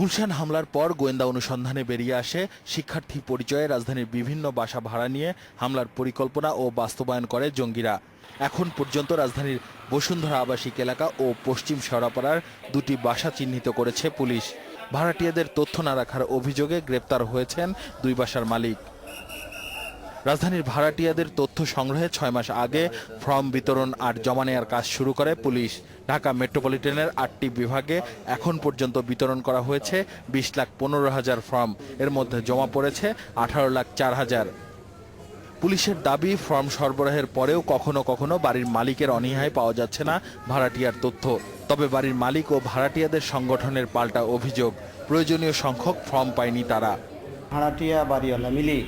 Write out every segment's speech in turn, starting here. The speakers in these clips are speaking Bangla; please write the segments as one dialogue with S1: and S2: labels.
S1: গুলশান হামলার পর গোয়েন্দা অনুসন্ধানে বেরিয়ে আসে শিক্ষার্থী পরিচয়ে রাজধানীর বিভিন্ন বাসা ভাড়া নিয়ে হামলার পরিকল্পনা ও বাস্তবায়ন করে জঙ্গিরা। এখন পর্যন্ত রাজধানীর বসুন্ধরা আবাসিক এলাকা ও পশ্চিম শেওড়াপাড়ার দুটি বাসা চিহ্নিত করেছে পুলিশ। ভাড়াটিয়াদের তথ্য না রাখার অভিযোগে গ্রেপ্তার হয়েছেন দুই বাসার মালিক। রাজধানীর ভাড়াটিয়াদের তথ্য সংগ্রহে ছয় মাস আগে ফর্ম বিতরণ আর জমা নেওয়ার কাজ শুরু করে পুলিশ। ঢাকা মেট্রোপলিটনের আটটি বিভাগে এখন পর্যন্ত বিতরণ করা হয়েছে বিশ লাখ পনেরো হাজার ফর্ম। এর মধ্যে জমা পড়েছে আঠারো লাখ চার হাজার। পুলিশের দাবি, ফর্ম সরবরাহের পরেও কখনো কখনো বাড়ির মালিকের অনীহায় পাওয়া যাচ্ছে না ভাড়াটিয়ার তথ্য। তবে বাড়ির মালিক ও ভাড়াটিয়াদের সংগঠনের পাল্টা অভিযোগ। প্রয়োজনীয় সংখ্যক ফর্ম পায়নি তারা।
S2: ভাড়াটিয়া বাড়িওয়ালা মিলিয়ে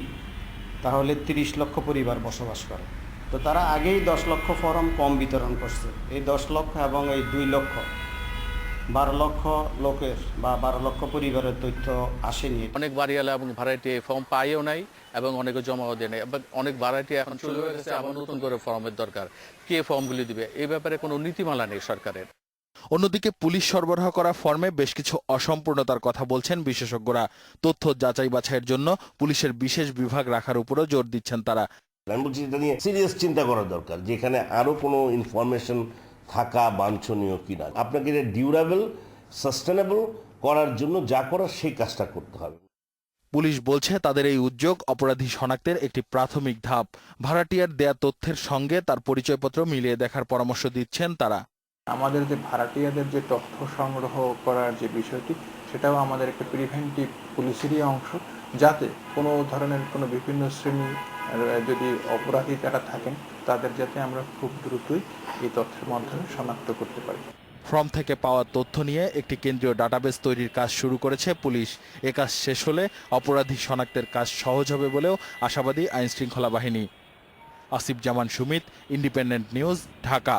S2: তাহলে তিরিশ লক্ষ পরিবার বসবাস করে। তো তারা আগেই দশ লক্ষ ফর্ম কম বিতরণ করছে। এই দশ লক্ষ এবং এই দুই লক্ষ, বারো লক্ষ লোকের বা বারো লক্ষ পরিবারের তথ্য আসেনি।
S3: অনেক বাড়িওয়ালা এবং ভাড়াটি ফর্ম পাইও নাই এবং অনেকে জমাও দেয় নাই। অনেক ভাড়াটি এখন চলে গেছে আবার নতুন করে ফর্মের দরকার। কে ফর্মগুলি দিবে? এই ব্যাপারে কোনো নীতিমালা নেই সরকারের।
S1: অন্যদিকে পুলিশ সরবরাহ করা ফর্মে বেশ কিছু অসম্পূর্ণতার কথা বলছেন বিশেষজ্ঞরা। তথ্য যাচাই বাছাইয়ের জন্য পুলিশের বিশেষ বিভাগ রাখার উপরও জোর দিচ্ছেন তারা।
S4: আমি বলছি এটা নিয়ে সিরিয়াস চিন্তা করা দরকার যেখানে আরও কোনো ইনফরমেশন থাকা বাঞ্ছনীয় কিনা। আপনাকে এটা ডিউরেবল সাস্টেনেবল করার জন্য যা করার সেই কাজটা করতে হবে।
S1: পুলিশ বলছে তাদের এই উদ্যোগ অপরাধী শনাক্তের একটি প্রাথমিক ধাপ। ভাড়াটিয়ার দেয়া তথ্যের সঙ্গে তার পরিচয়পত্র মিলিয়ে দেখার পরামর্শ দিচ্ছেন তারা।
S5: আমাদের যে ভাড়াটিয়াদের যে তথ্য সংগ্রহ করার যে বিষয়টি, সেটাও আমাদের একটা প্রিভেন্টিভ পুলিশেরই অংশ, যাতে কোনো ধরনের কোনো বিভিন্ন শ্রেণি যদি অপরাধী যারা থাকেন, তাদের যাতে আমরা খুব দ্রুতই এই তথ্যের মাধ্যমে শনাক্ত করতে পারি।
S1: ফর্ম থেকে পাওয়া তথ্য নিয়ে একটি কেন্দ্রীয় ডাটাবেস তৈরির কাজ শুরু করেছে পুলিশ। এ কাজ শেষ হলে অপরাধী শনাক্তের কাজ সহজ হবে বলেও আশাবাদী আইনশৃঙ্খলা বাহিনী। Asif Zaman Sumit independent news Dhaka